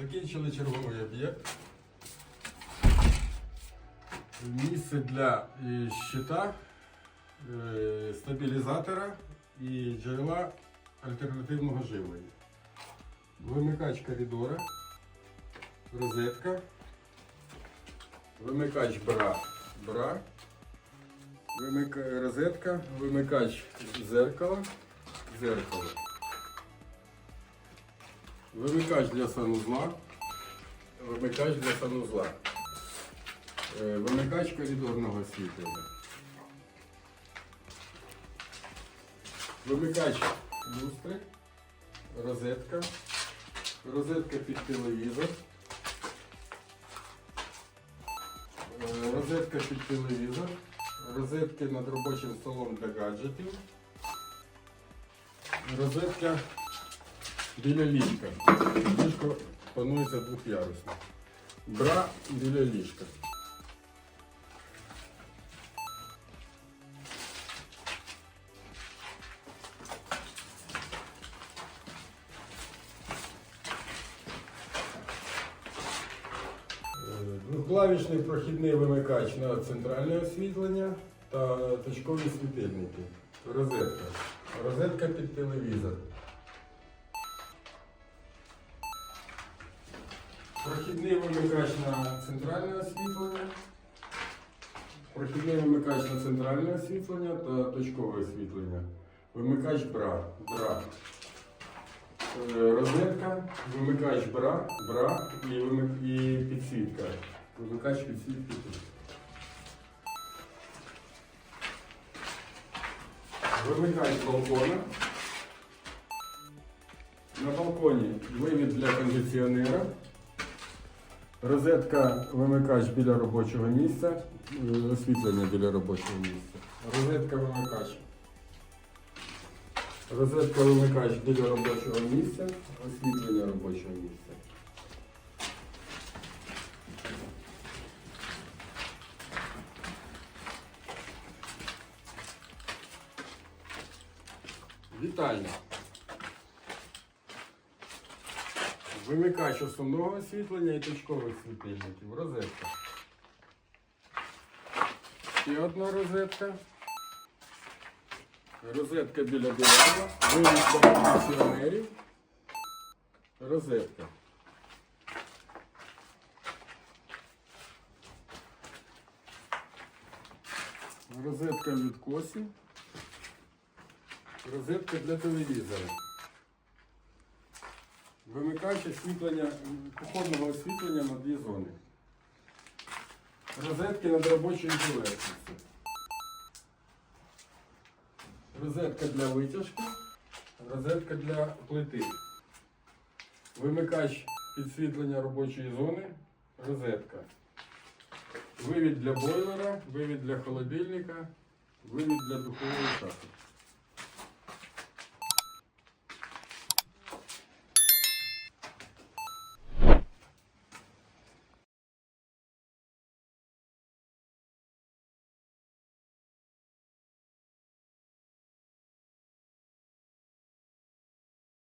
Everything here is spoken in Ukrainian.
Закінчили черговий об'єкт. Місце для е, щита, е, стабілізатора і джерела альтернативного живлення. Вимикач коридора, розетка, вимикач бра, бра, розетка, вимикач зеркала, зеркало. Вимикач для санузла. Вимикач для санузла. Е, Вимикач коридорного освітлення. Вимикач люстри. Розетка. Розетка під телевізор. Е, Розетка під телевізор. Розетки над робочим столом для гаджетів. Розетка біля ліжка. Ліжко планується двох'ярусно. Бра біля ліжка. Е, прохідний вимикач на центральне освітлення та точкові світильники. Розетка. Розетка під телевізор. Прохідний вимикач на центральне освітлення. Прохідний вимикач на центральне освітлення та точкове освітлення. Вимикач бра. бра. Е, Розетка, вимикач бра, бра і, вимик... і підсвітка. Вимикач підсвітки тут. Вимикач балкона. На балконі вивід для кондиціонера. Розетка вимикач біля робочого місця. е, Освітлення біля робочого місця. Розетка вимикач. Розетка вимикач біля робочого місця. Освітлення робочого місця. Вітальня. Вимикач основного освітлення і точкових світильників. Розетка. Ще одна розетка. Розетка біля. Вивід для кондиціонерів. Розетка. Розетка від косі. Розетка для телевізора. Вимикач освітлення, походного освітлення на дві зони. Розетки над робочою поверхністю. Розетка для витяжки. Розетка для плити. Вимикач підсвітлення робочої зони. Розетка. Вивід для бойлера, вивід для холодильника, вивід для духової шафи.